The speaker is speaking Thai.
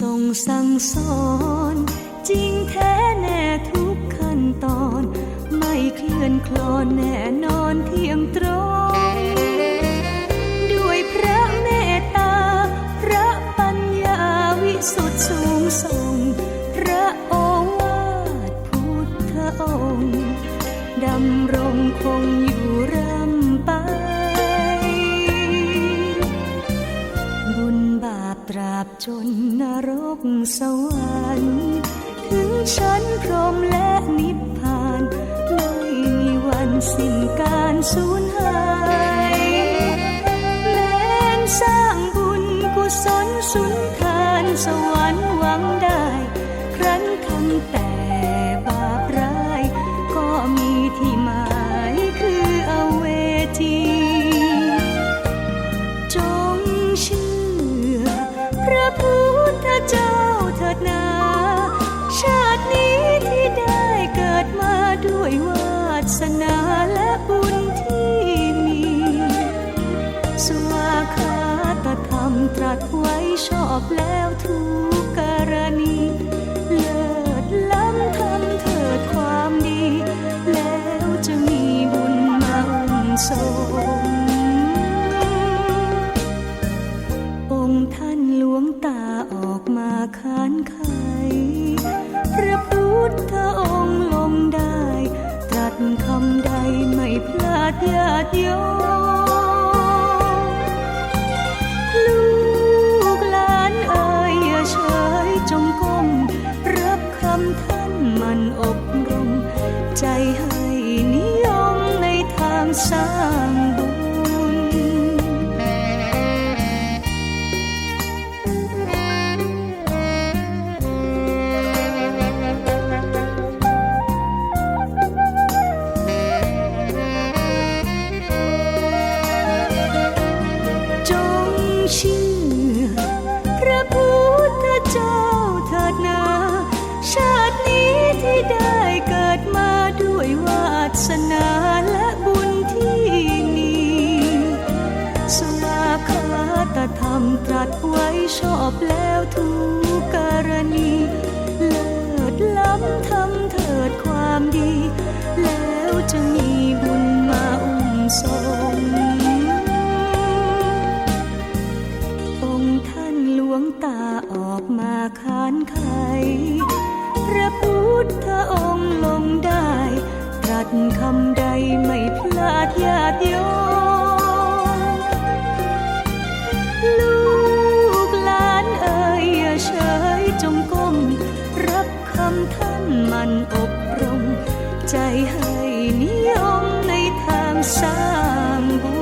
ทรงสั่งสอน จริงแท้แน่ทุกขั้นตอน ไม่เคลื่อนคลอนแน่นอนเที่ยงตรง ด้วยพระเมตตา พระปัญญาวิสุทธิสูงส่ง พระโอวาทพุทธองค์ดำรงคง สวรรค์ถึงชั้นพรหมและนิพพาน ไม่มีวันสิ้นการสูญหายแม้นสร้างบุญกุศลสุนทานสวรรค์หวังได้ ครั้นทำแต่บาปร้ายก็มีที่มา ตรัสไว้ชอบแล้วทุกกรณี เลิศล้ำทำเถิดความดี แล้วจะมีบุญมาอุ้มส่งองค์ท่านหลวงตาออกมาค้านไขพระพุทธองค์ลงได้ ตรัสคำใดไม่พลาดญาติโยม มันอบรม ใจให้นิยมในทางสร้างบุญจ สนาและบุญที่มีสวาคาตธรรมตรัสไว้ชอบแล้วทุกกรณี เลิศล้ำทำเถิดความดี แล้วจะมีบุญมาอุ้มส่งองค์ท่านหลวงตาออกมาค้านไขำใดไม่พลาดญาติโยมลูกหลานเอ่ยอย่าเฉยจงก้ม รับคำท่านมันอบรม ใจให้นิยมในทางสร้างบุญ